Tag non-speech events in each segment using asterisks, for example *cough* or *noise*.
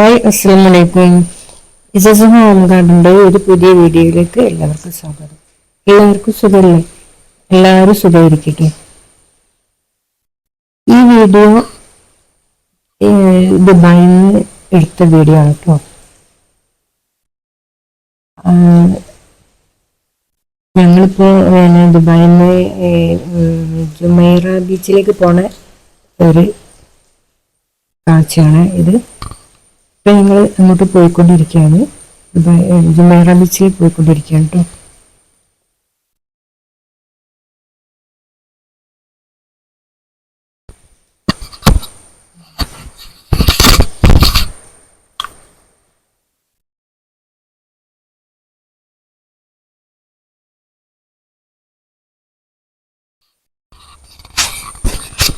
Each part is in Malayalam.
ഹായ് അസ്സാം വലൈക്കും ഇസസ് ഹോം ഗാർഡന്റെ ഒരു പുതിയ വീഡിയോയിലേക്ക് എല്ലാവർക്കും സ്വാഗതം. എല്ലാവർക്കും സുഖമല്ലേ എല്ലാവരും സുഖമായിരിക്കട്ടെ? ഈ വീഡിയോ ദുബായിൽ നിന്ന് എടുത്ത വീഡിയോ ആണ് കേട്ടോ ഞങ്ങളിപ്പോൾ ദുബായിൽ നിന്ന് ജുമൈറ ബീച്ചിലേക്ക് പോണ ഒരു കാഴ്ചയാണ് ഇത്. ഇപ്പൊ ഞങ്ങൾ അങ്ങോട്ട് പോയിക്കൊണ്ടിരിക്കുകയാണ്. ജുമേറ ബീച്ചിൽ പോയിക്കൊണ്ടിരിക്കുകയാണ് കേട്ടോ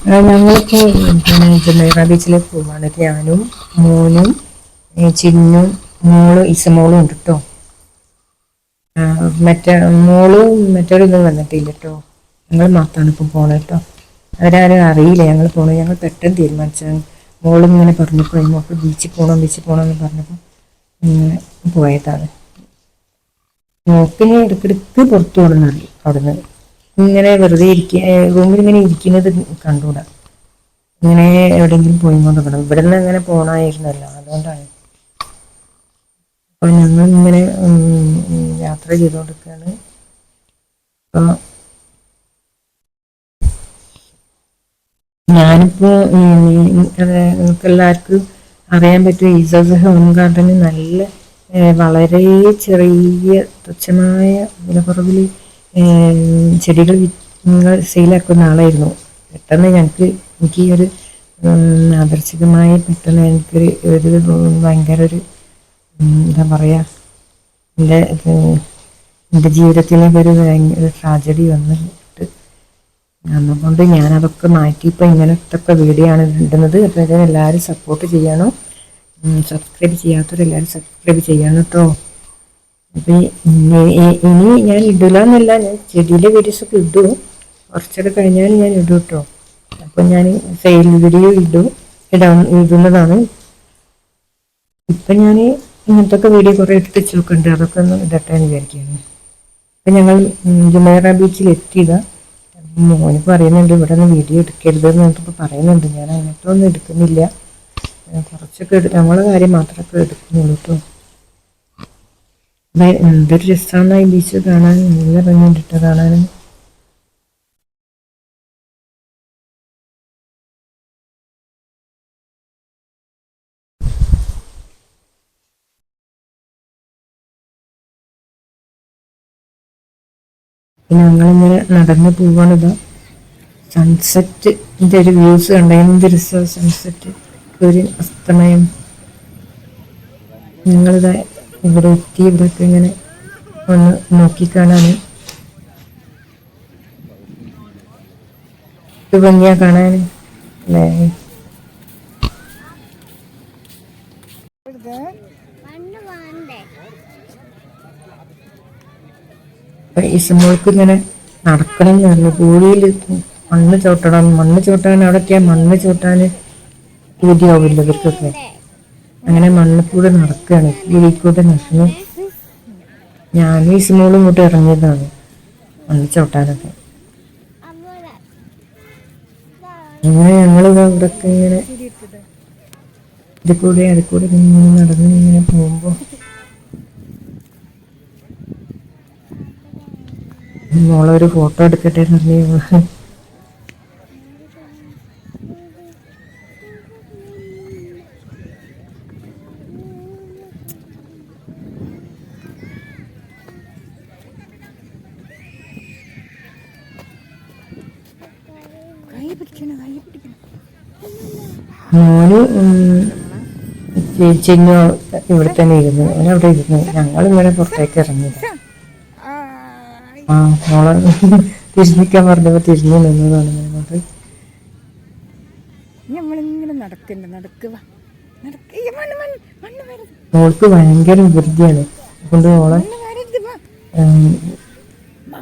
ഞങ്ങളിപ്പോ പിന്നെ ജുമൈറ ബീച്ചിലേക്ക് പോവാണ്. ഞാനും മോനും ചിന്നും മോളും ഇസമോളും ഉണ്ട് കേട്ടോ മറ്റേ മോളും മറ്റൊരിതും വന്നിട്ടില്ല കേട്ടോ ഞങ്ങൾ മാത്രമാണ് ഇപ്പം പോണത് കേട്ടോ അവരാരും അറിയില്ല ഞങ്ങൾ പോണത് ഞങ്ങൾ പെട്ടെന്ന് തീരുമാനിച്ചത് മോളും ഇങ്ങനെ പറഞ്ഞപ്പോൾ മോൾക്ക് ബീച്ചിൽ പോകണം ബീച്ചിൽ പോകണം എന്ന് പറഞ്ഞപ്പോൾ പോയതാണ്. മോക്കിനെ ഇടയ്ക്കിടയ്ക്ക് പുറത്തു പോകണമെന്ന് അറിയും അവിടുന്ന്. ഇങ്ങനെ വെറുതെ ഇരിക്കുക റൂമിൽ ഇങ്ങനെ ഇരിക്കുന്നത് കണ്ടുകൂടാ. ഇങ്ങനെ എവിടെയെങ്കിലും പോയി കൊണ്ടുപോകണം. ഇവിടെ നിന്ന് അങ്ങനെ പോകണമായിരുന്നല്ലോ അതുകൊണ്ടാണ് അപ്പൊ ഞങ്ങൾ ഇങ്ങനെ ഉം, ഉം, യാത്ര ചെയ്തുകൊണ്ടിരിക്കുകയാണ് അപ്പോൾ ഞാനിപ്പോ ഉം, അത് നിങ്ങൾക്ക് എല്ലാവർക്കും അറിയാൻ പറ്റും ഈസസ് ഹോം ഗാർഡന് നല്ല വളരെ ചെറിയ തുച്ഛമായ വിലക്കുറവിൽ ചെടികൾ സെയിലാക്കുന്ന ആളായിരുന്നു. പെട്ടെന്ന് ഞങ്ങൾക്ക് എനിക്ക് ഒരു ആദർശികമായി പെട്ടെന്ന് എനിക്കൊരു ഒരു ഭയങ്കര ഒരു എന്താ പറയുക എന്റെ എന്റെ ജീവിതത്തിലേക്ക് ഒരു ഭയങ്കര ട്രാജഡി വന്നിട്ട് അതുകൊണ്ട് ഞാനതൊക്കെ മാറ്റി. ഇപ്പം ഇങ്ങനത്തെ വീഡിയോ ആണ് ഇടുന്നത്. അപ്പോൾ എല്ലാവരും സപ്പോർട്ട് ചെയ്യണം. സബ്സ്ക്രൈബ് ചെയ്യാത്തവരെല്ലാവരും സബ്സ്ക്രൈബ് ചെയ്യണം കേട്ടോ. അപ്പം ഇനി ഞാൻ ഇടില്ല എന്നല്ല ഞാൻ ചെടിയിലെ വീഡിയോസൊക്കെ ഇടും. കുറച്ചൊക്കെ കഴിഞ്ഞാൽ ഞാൻ ഇടും കേട്ടോ. അപ്പം ഞാൻ സെയിൽ വീഡിയോ ഇടും ഇടാൻ ഇടുന്നതാണ്. ഇപ്പം ഞാൻ ഇങ്ങനത്തെ ഒക്കെ വീഡിയോ കുറേ വെച്ച് നോക്കുന്നുണ്ട് അതൊക്കെ ഒന്ന് ഇടട്ടെ എന്ന് വിചാരിക്കുകയാണ്. അപ്പം ഞങ്ങൾ ജുമേറ ബീച്ചിൽ എത്തിയത്. മോന് പറയുന്നുണ്ട് ഇവിടെ നിന്ന് വീഡിയോ എടുക്കരുത് എന്ന് പറഞ്ഞിട്ട് പറയുന്നുണ്ട്. ഞാൻ അങ്ങനത്തെ ഒന്നും എടുക്കുന്നില്ല. കുറച്ചൊക്കെ എടു നമ്മളെ കാര്യം മാത്രമൊക്കെ എടുക്കുന്നുള്ളൂ കേട്ടോ എന്തൊരു രസമാണ് ഈ ബീച്ച് കാണാൻ. നല്ല ഭംഗിയുണ്ട് കേട്ടോ കാണാൻ. പിന്നെ ഞങ്ങളിങ്ങനെ നടന്നു പോവാണിത് സൺസെറ്റിന്റെ ഒരു വ്യൂസ് കണ്ട? എന്ത് സൺസെറ്റ് ഒരു അസ്തമയം. ഞങ്ങളിത് ഇവിടെ എത്തി ഇവിടെയൊക്കെ ഇങ്ങനെ ഒന്ന് നോക്കിക്കാണാൻ ഭംഗിയാ കാണാൻ അല്ലേ? അപ്പൊ ഇസമോൾക്ക് ഇങ്ങനെ നടക്കണം പറഞ്ഞു. പൂഴിയിൽ മണ്ണ് ചവിട്ടണം. മണ്ണ് ചവിട്ടാൻ അവിടെയൊക്കെ മണ്ണ് ചവിട്ടാൻ പൂതിയാവില്ല ഇവർക്കൊക്കെ. അങ്ങനെ മണ്ണിൽക്കൂടെ നടക്കുകയാണ്. പൂഴിൽ കൂടെ നടന്നു ഞാനും ഇസമോളും ഇങ്ങോട്ട് ഇറങ്ങിയതാണ് മണ്ണ് ചവിട്ടാനൊക്കെ. അങ്ങനെ ഞങ്ങൾ ഇവിടെയൊക്കെ ഇങ്ങനെ ഇത് കൂടെ അത് കൂടെ നടന്ന് ഇങ്ങനെ പോകുമ്പോൾ മോളൊരു ഫോട്ടോ എടുക്കട്ടെ എന്ന് മോന് ചേച്ചിങ്ങോ ഇവിടെ തന്നെ ഇരുന്നു. അവിടെ ഇരുന്നു. ഞങ്ങൾ ഇങ്ങനെ പുറത്തേക്ക് ഇറങ്ങിയത് ആ മോളെ തിരിഞ്ഞിക്കാൻ പറഞ്ഞപ്പോ തിരിഞ്ഞു നിന്നതാണ് ഞങ്ങൾക്ക് നമ്മളിങ്ങനെ നടക്കുക മോൾക്ക് ഭയങ്കര വികൃതിയാണ്. അതുകൊണ്ട് മോളെ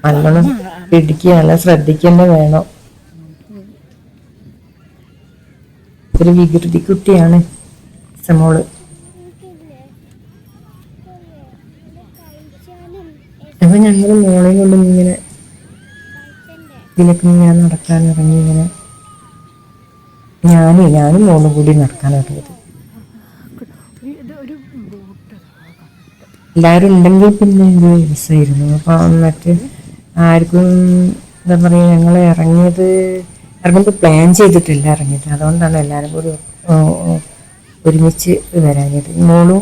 നല്ലോണം പിടിക്കുക നല്ല ശ്രദ്ധിക്കന്നെ വേണം. ഒരു വികൃതി കുട്ടിയാണ് സമോൾ അപ്പൊ ഞങ്ങൾ മോളെയും കൊണ്ട് ഇങ്ങനെ ഇതിലൊക്കെ ഇങ്ങനെ നടക്കാൻ ഇറങ്ങി ഇങ്ങനെ ഞാനും ഞാനും മോളും കൂടി നടക്കാൻ ഇറങ്ങിയത്. ഇത് എല്ലാവരും ഉണ്ടെങ്കിൽ പിന്നെ ഒരു രസമായിരുന്നു അപ്പൊ എന്നിട്ട് ആർക്കും എന്താ പറയാ ഞങ്ങൾ ഇറങ്ങിയത് ഇറങ്ങുമ്പോൾ പ്ലാൻ ചെയ്തിട്ടില്ല ഇറങ്ങിയത്. അതുകൊണ്ടാണ് എല്ലാവരും കൂടി ഒരുമിച്ച് വരാഞ്ഞത്. മോളും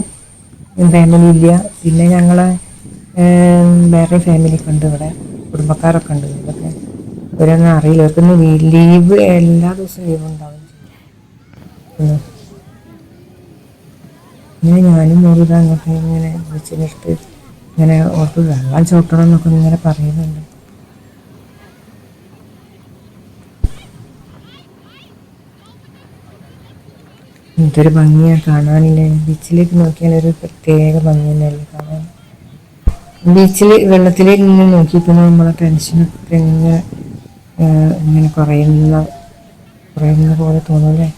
ഫാമിലി ഇല്ല. പിന്നെ ഞങ്ങളെ വേറെ ഫാമിലി ഉണ്ട് ഇവിടെ. കുടുംബക്കാരൊക്കെ ഉണ്ട് ഇതൊക്കെ ഇവരൊന്നും അറിയില്ല. ഇവർക്കൊന്ന് ലീവ് എല്ലാ ദിവസവും ലീവ് ഉണ്ടാവും ഇങ്ങനെ ഞാനും മോളിത് അങ്ങോട്ട് ഇങ്ങനെ വിളിച്ചിട്ട് ഇങ്ങനെ ഓർത്ത് വെള്ളം ചോട്ടണം എന്നൊക്കെ ഇങ്ങനെ പറയുന്നുണ്ട്. എന്തൊരു ഭംഗിയാണ് കാണാനില്ലേ. ബീച്ചിലേക്ക് നോക്കിയാൽ ഒരു പ്രത്യേക ഭംഗി തന്നെയല്ലേ കാണാൻ. ബീച്ചിൽ വെള്ളത്തിലേക്ക് ഇങ്ങനെ നോക്കിയപ്പോൾ നമ്മളെ ടെൻഷനൊക്കെ ഇങ്ങനെ ഇങ്ങനെ കുറയുന്ന കുറയുന്ന പോലെ തോന്നുമല്ലേ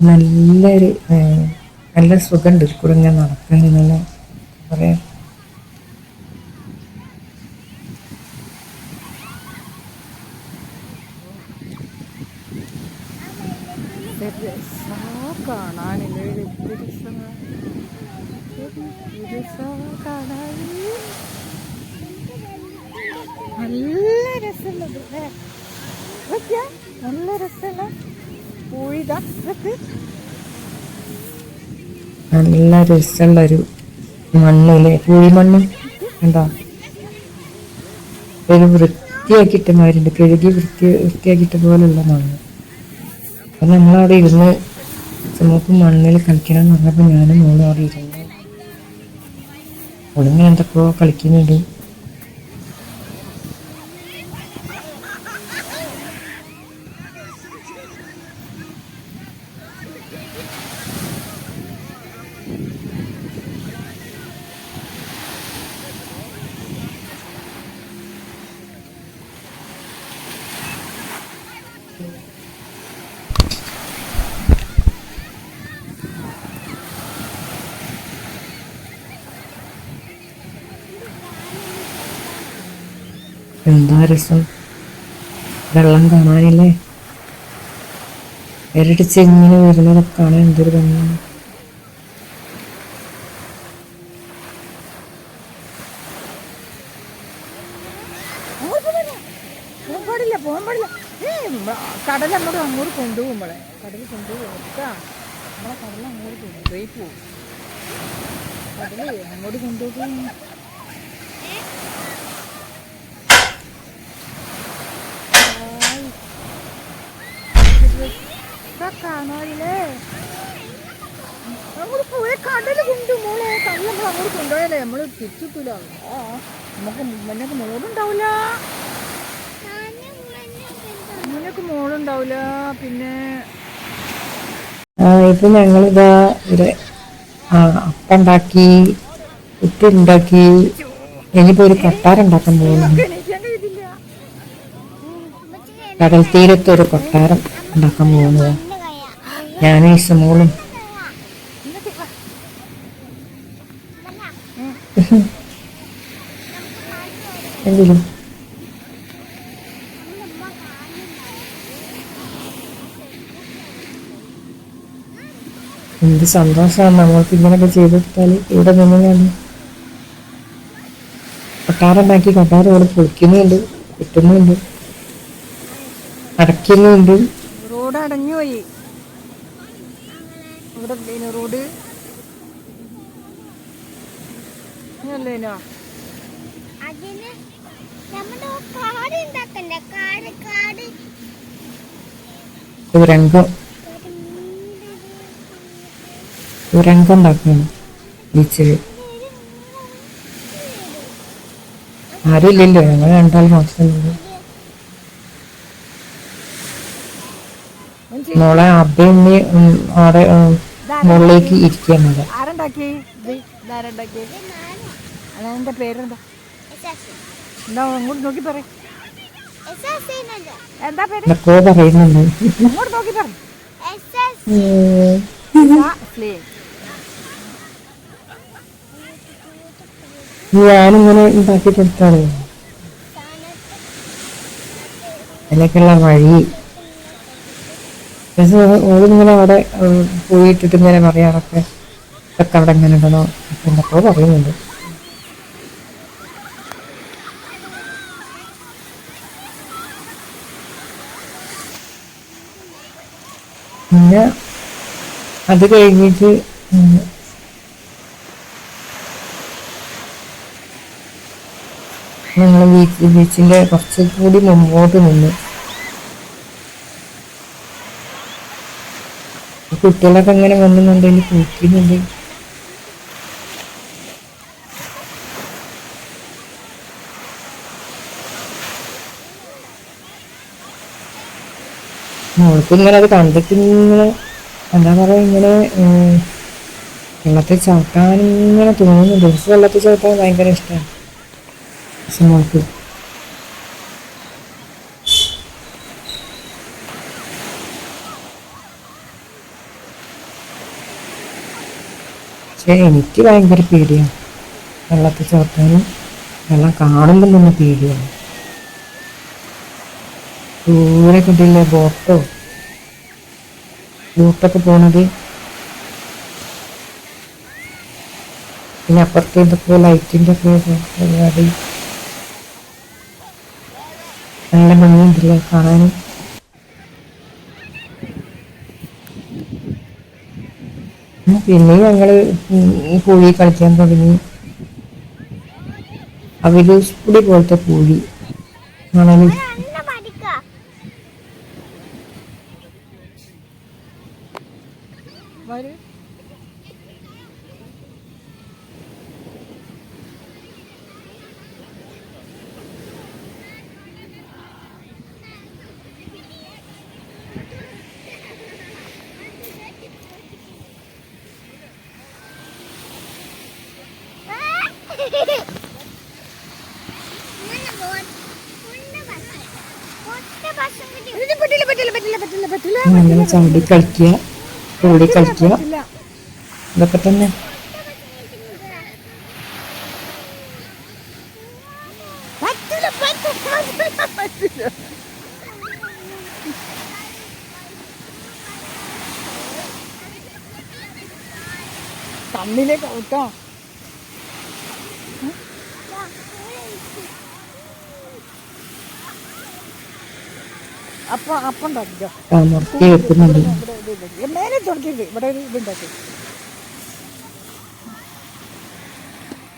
നല്ലൊരു നല്ല സുഖമുണ്ട് ഇതിൽ കൂടെ ഇങ്ങനെ നടക്കാൻ നല്ല രസാ കാണാനില്ലേ എന്ത് രസമാ. എന്ത് രസാ കാണാൻ. നല്ല രസമുള്ളത് അല്ലേ? നോക്കിയാ? നല്ല രസമല്ല പൂഴിതാ രസമുള്ള ഒരു മണ്ണ് മണ്ണില്ലേ? കുഴിമണ്ണ്? എന്താ? ഒരു വൃത്തിയാക്കിയിട്ട് മാതിരിണ്ട് കഴുകി വൃത്തി വൃത്തിയാക്കിയിട്ട പോലുള്ള മണ്ണ്. അപ്പൊ നമ്മളവിടെ ഇരുന്ന് നമുക്ക് മണ്ണിൽ കളിക്കണം എന്ന് പറഞ്ഞപ്പോൾ ഞാനും മോളും അവിടെ ഇരുന്നു. ഒളിങ്ങനെ എന്തൊക്കെയോ കളിക്കുന്നുണ്ട്. എന്താ രസം? വെള്ളം കാണാനില്ലേ? ഇരട്ടിച്ച് ഇങ്ങനെ വരുന്നതൊക്കെ കാണാൻ എന്തൊരു ഭംഗിയാണ് അങ്ങോട്ട് വരാം. പോകാൻ പാടില്ല പോകാൻ പാടില്ല ഏ കടൽ അങ്ങോട്ട് അങ്ങോട്ട് കൊണ്ടുപോകുമ്പോളെ കടൽ കൊണ്ടുപോകും ഒക്കെ നമ്മളെ കടൽ അങ്ങോട്ട് കൊണ്ടുപോയി പോകും കടൽ അങ്ങോട്ട് കൊണ്ടുപോകും ഹായ്. ഇത് രസാ കാണാനില്ലേ അങ്ങോട്ട് പോയ കടൽ കൊണ്ടു മോളെ കടൽ നമ്മൾ അങ്ങോട്ട് കൊണ്ടുപോയല്ലേ നമ്മൾ തിരിച്ചിട്ടില്ല ആ നമുക്ക് മുന്നേക്ക് മോളുണ്ടാവില്ല മുന്നേക്ക് മോളുണ്ടാവില്ല പിന്നെ ഇപ്പൊ ഞങ്ങളിതാ ഇവിടെ അപ്പം ഉണ്ടാക്കി ഉപ്പുണ്ടാക്കി ഇനിയിപ്പോ ഒരു കൊട്ടാരുണ്ടാക്കാൻ പോകുന്നു കടൽ തീരത്ത് ഒരു കൊട്ടാരം ഉണ്ടാക്കാൻ പോകുന്നത് ഞാൻ ഈ സമൂളും എന്ത് സന്തോഷമാണ് നമ്മൾക്ക് ഇങ്ങനെയൊക്കെ ചെയ്തെടുത്താൽ ഇവിടെ നിന്നാണ് കൊട്ടാരമാക്കി കൊട്ടാരം അവിടെ പൊളിക്കുന്നുണ്ട് കിട്ടുന്നുണ്ട് അടയ്ക്കുന്നുണ്ട്. റോഡ് അടഞ്ഞു പോയി ഇവിടെ റോഡ്? അല്ലേനോ അതിന് നമ്മുടെ കാട് ഉണ്ടാക്കണ്ടേ? കാട് കാട്. തുരങ്കം തുരങ്കം ഉണ്ടാക്കുന്നു ബീച്ചിൽ ആരുമില്ലല്ലോ. ഞങ്ങൾ രണ്ടാൾ മാത്രമേ മോളെ അബ്ബയും അവിടെ മുകളിലേക്ക് ഇരിക്കുന്നത് ആരുണ്ടാക്കി? ഇത് ഇതാരുണ്ടാക്കി അതെന്റെ പേരെന്താ? എന്താ അങ്ങോട്ട് നോക്കി പറ. എന്താ പേര്? പറയുന്നുണ്ട് അങ്ങോട്ട് നോക്കി പറ. ഞാനിങ്ങനെ ഉണ്ടാക്കി കൊടുത്താണ് അതിലേക്കുള്ള വഴി ഓളിങ്ങനെ അവിടെ പോയിട്ട് ഇങ്ങനെ പറയാറൊക്കെ ഇതൊക്കെ അവിടെ എങ്ങനെ ഉണ്ടോ എന്നൊക്കെ പറയുന്നുണ്ട്. പിന്നെ അത് കഴിഞ്ഞിട്ട് ഞങ്ങൾ ബീച്ച് ബീച്ചിന്റെ കുറച്ച് കൂടി മുമ്പോട്ട് നിന്നു കുട്ടികളൊക്കെ ഇങ്ങനെ വന്നുന്നുണ്ടെങ്കിൽ പൂക്കുന്നുണ്ട് മോൾക്ക് ഇങ്ങനെ അത് കണ്ടിട്ട് ഇങ്ങനെ എന്താ പറയാ ഇങ്ങനെ വെള്ളത്തിൽ ചവിട്ടാൻ ഇങ്ങനെ തോന്നുന്നു ദിവസം വെള്ളത്തിൽ ചവിട്ടാൻ ഭയങ്കര ഇഷ്ടമാണ് പക്ഷെ മോൾക്ക് പക്ഷെ എനിക്ക് ഭയങ്കര പേടിയാണ് വെള്ളത്തിൽ ചവിട്ടാനും വെള്ളം കാണുമ്പോൾ തന്നെ പേടിയാണ്. ദൂരെ കണ്ടില്ലേ ബോട്ടോ? ബോട്ടൊക്കെ പോണത്? പിന്നെ അപ്പുറത്ത് ഇതൊക്കെ ലൈറ്റിന്റെ ഒക്കെ പരിപാടി. നല്ല ഭംഗിയുണ്ടല്ലേ കാണാനും പിന്നെ ഞങ്ങൾ പൂഴി കളിക്കാൻ തുടങ്ങി. അവർ സ്കൂടി പോലത്തെ പൂഴി മണൽ അങ്ങനെ ചാടി കളിക്കുക ഓടി കളിക്കുക. ഇതൊക്കെ തന്നെ. കണ്ണിലേക്ക് ഔട്ടോ അപ്പൊ അപ്പം ഉണ്ടാക്കിക്കോ. മേലെ തുടക്കിയത് ഇവിടെ ഒരു ഇതുണ്ടാക്കി.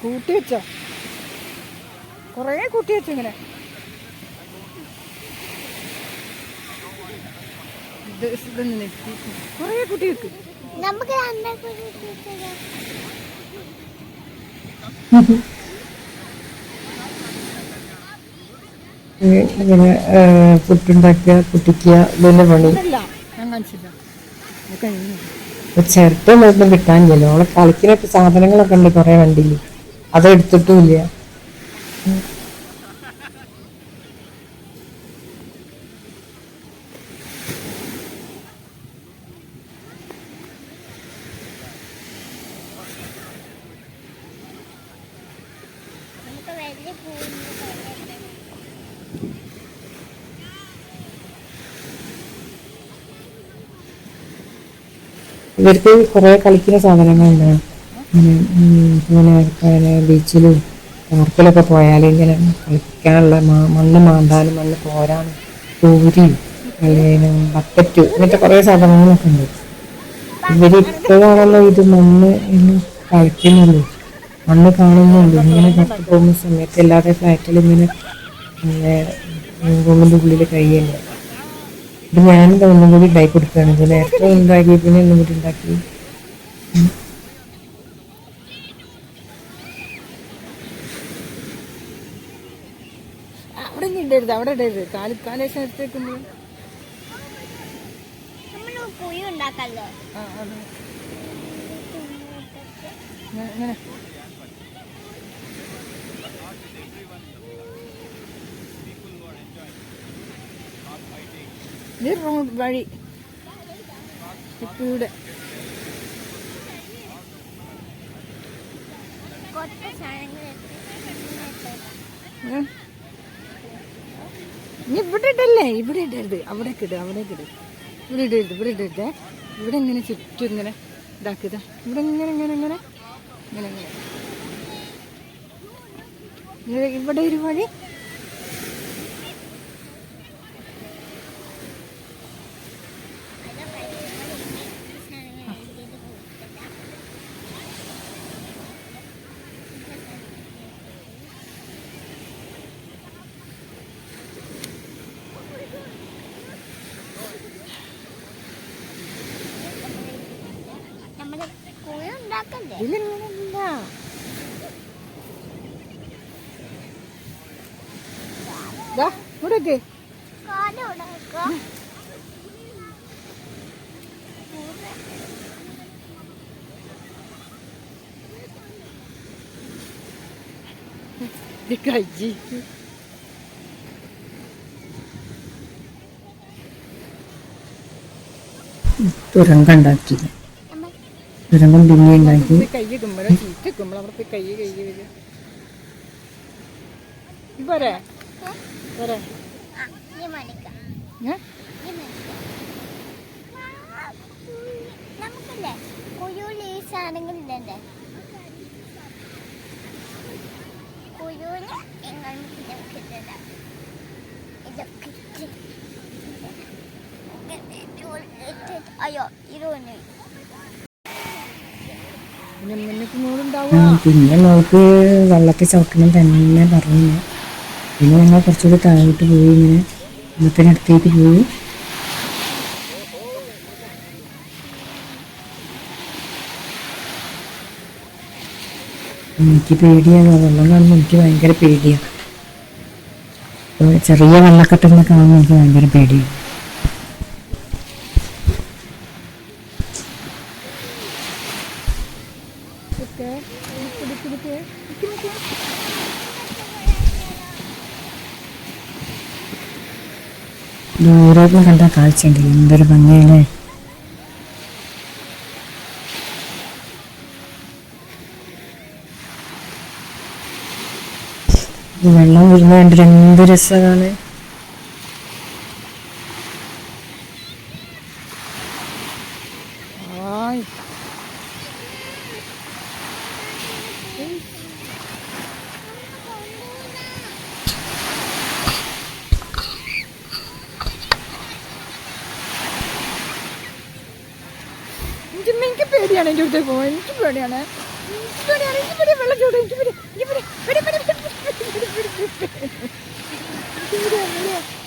കൂട്ടി വെച്ചോ? കൊറേ കൂട്ടി വെച്ചു ഇങ്ങനെ. കൊറേ കൂട്ടി വെക്കും. നമുക്ക് *laughs* ഇങ്ങനെ പുട്ടുണ്ടാക്കുക പൊട്ടിക്കുക ഇതിന്റെ പണി ഇപ്പൊ ചിരട്ടൊന്നും കിട്ടാനില്ലല്ലോ. അവളെ കളിക്കുന്ന സാധനങ്ങളൊക്കെ ഉണ്ട് കുറെ വണ്ടിയിൽ. അത് ഇവർക്ക് കുറെ കളിക്കുന്ന സാധനങ്ങളുണ്ട്. ഇങ്ങനെ ബീച്ചിലും പാർക്കിലൊക്കെ പോയാൽ ഇങ്ങനെ കളിക്കാനുള്ള മണ്ണ് മാന്താനും മണ്ണ് കോരാനും പൂരിയും അല്ലെങ്കിൽ ബക്കറ്റ് ഇങ്ങനത്തെ കുറെ സാധനങ്ങളൊക്കെ ഉണ്ട്. ഇവരിപ്പോഴാണല്ലോ ഇത് മണ്ണ് ഇന്ന് കളിക്കുന്നുള്ളൂ. മണ്ണ് കാണുന്നുള്ളൂ. ഇങ്ങനെ പുറത്ത് പോകുന്ന സമയത്ത് എല്ലാവരുടെ ഫ്ലാറ്റിൽ ഇങ്ങനെ ഉള്ളിൽ കഴിയല്ലേ ഇത് ഞാനിത് ഒന്നും കൂടി ഉണ്ടാക്കി കൊടുക്കുകയാണ്. ഇത് നേരത്തെ ഉണ്ടാക്കി പിന്നെ ഒന്നും കൂടി ഉണ്ടാക്കി. അവിടെ ഇടരുത് അവിടെ ഇടരുത്. കാൽ കാലേശം എടുത്ത് വെക്കുമ്പോൾ കുഴി ഉണ്ടാക്കല്ലോ ആ അതെ ഇത് റോ- വഴി. കൂടെ ഇവിടെ. ഇടല്ലേ? ഇവിടെ ഇടരുത്. അവിടെ ഇട അവിടെ ഇട. ഇവിടെ ഇടരുത് ഇവിടെ ഇടരുത്. ഇവിടെ ഇങ്ങനെ ചുറ്റും ഇങ്ങനെ ഇതാക്കുക ഇവിടെ ഇങ്ങനെ ഇങ്ങനെ. ഇങ്ങനെ ഇങ്ങനെ. ഇങ്ങനെ ഇവിടെ ഒരു വഴി. 릴링합니다. 나, 모르게. 꺼내 오라니까. 내가 이제. 음, 또랑간 났지. ചുരങ്കം പിന്നെ ഉണ്ടാക്കി. കൈ ഇടുമ്പോഴോ ചീറ്റ് ഇടുമ്പോൾ അവിടെ കൈ കൈ വരും. പോരെ? പോരെ? അയ്യോ ഇതൊന്നും പിന്നെ നമുക്ക് വെള്ളത്തിൽ ചവിട്ടണം തന്നെ പറഞ്ഞു. പിന്നെ ഞങ്ങൾ കുറച്ചുകൂടി താഴോട്ട് പോയി ഇങ്ങനെ വെള്ളത്തിനടുത്തേക്ക് പോയി. എനിക്ക് പേടിയാണ് വെള്ളം കാണുമ്പോൾ എനിക്ക് ഭയങ്കര പേടിയാണ്. ചെറിയ വെള്ളക്കെട്ടുകൾ കാണുമ്പോൾ എനിക്ക് ഭയങ്കര പേടിയാണ്. ദൂരേക്ക് കണ്ട കാഴ്ചയുണ്ട് എന്തൊരു ഭംഗിയല്ലേ വെള്ളം വരുന്ന കണ്ടിട്ട് എന്ത് രസമാണ്. പേടിയാണ് എന്റെ അടുത്ത് പോകും എനിക്ക് പേടിയാണ്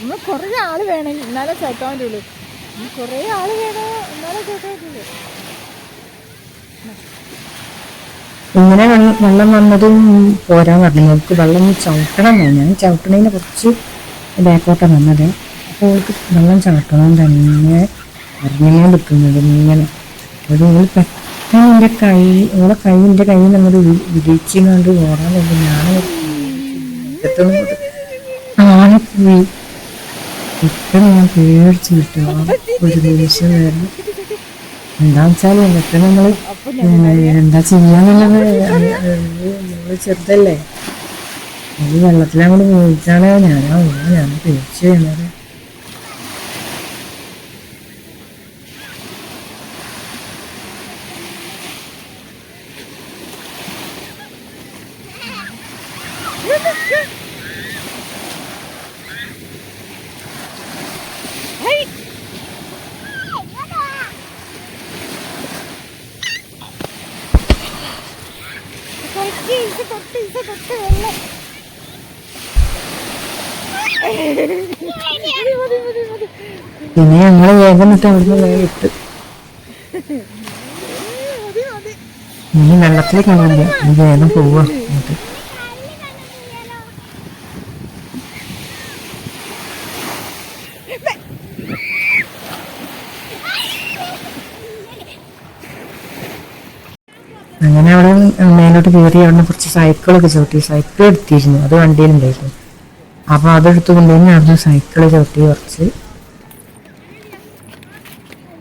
എനിക്ക് കുറേ ആൾ വേണം എന്നാലേ കേൾക്കാൻ പറ്റുള്ളൂ കുറേ ആൾ വേണോ എന്നാലേ കേൾക്കാൻ പറ്റുള്ളൂ ഇങ്ങനെ വെള്ളം വന്നതും പോരാൻ പറഞ്ഞു എനിക്ക് വെള്ളം ചവിട്ടണം ഞാൻ ചവിട്ടണേനെ കുറച്ച് ബാക്കോട്ടാണ് വന്നത് അപ്പോൾ അവൾക്ക് വെള്ളം ചവിട്ടണം തന്നെ അറിഞ്ഞുകൊണ്ടിരിക്കുന്നത് ഇങ്ങനെ ഒരു പെട്ടെന്ന് എന്റെ കൈ ഓളെ കൈ നിന്റെ കയ്യിൽ നമ്മൾ വിരിച്ചിങ്ങാണ്ട് ഓടാൻ വേണ്ടി ഞാൻ പോയി. പെട്ടെന്ന് ഞാൻ പേടിച്ചു കിട്ടുക ഒരു നിമിഷം നേരം. എന്താ വെച്ചാൽ എന്നിട്ട് നമ്മൾ എന്താ ചെയ്യാന്നുള്ളത്? ചെറുതല്ലേ. അത് വെള്ളത്തിലങ്ങോട്ട് പോയിട്ടാണ് ഞാനാ ഞാൻ പേടിച്ചു കഴിഞ്ഞാൽ കുറച്ച് ഇത് തൊട്ട് ഇത് തൊട്ട് വെള്ളം *laughs* പിന്നെ ഞങ്ങൾ വേഗം അവിടുന്ന് വേഗം ഇട്ട്. ഇനി വേഗം പോവാ എന്നിട്ട് അങ്ങനെ അവിടെ മേലോട്ട് കയറി അവിടെ കുറച്ച് സൈക്കിളൊക്കെ ചവിട്ടി സൈക്കിൾ എടുത്തിരുന്നു. അത് വണ്ടിയിലുണ്ടായിരുന്നു അപ്പോൾ അതെടുത്ത് കൊണ്ടുപോയി ഞാൻ സൈക്കിൾ ചവിട്ടി കുറച്ച്.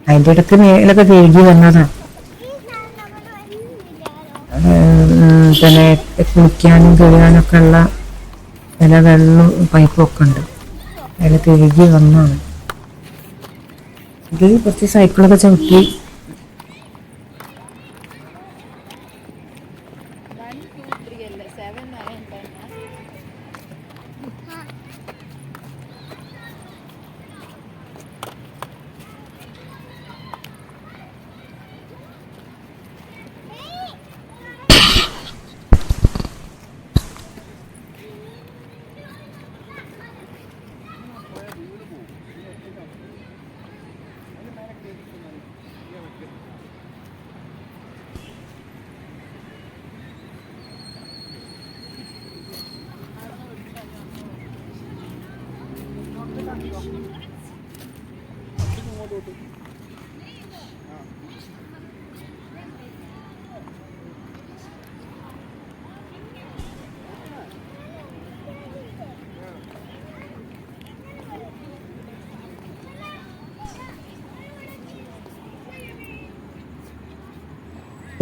അതിന്റെ ഇടയ്ക്ക് മേലൊക്കെ കഴുകി വന്നതാ. ഉം, പിന്നെ കുളിക്കാനും കഴുകാനൊക്കെ ഉള്ള ചില വെള്ളം പൈപ്പും ഒക്കെ ഉണ്ട്. അതിൽ കഴുകി വന്നാണ് ഇത് കുറച്ച് സൈക്കിളൊക്കെ ചവിട്ടി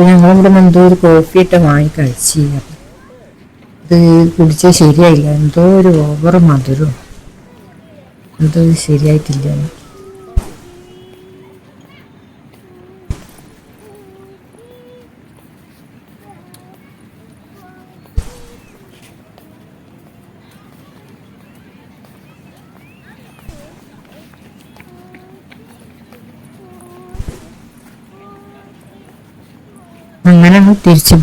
ഞങ്ങളിവിടെ എന്തോ ഒരു കോഫി ഇട്ട് വാങ്ങി കഴിച്ചു. ഇത് കുടിച്ചാൽ ശരിയായില്ല. എന്തോ ഒരു ഓവർ മധുരം എന്തോ ശരിയായിട്ടില്ല അങ്ങനെ തിരിച്ചു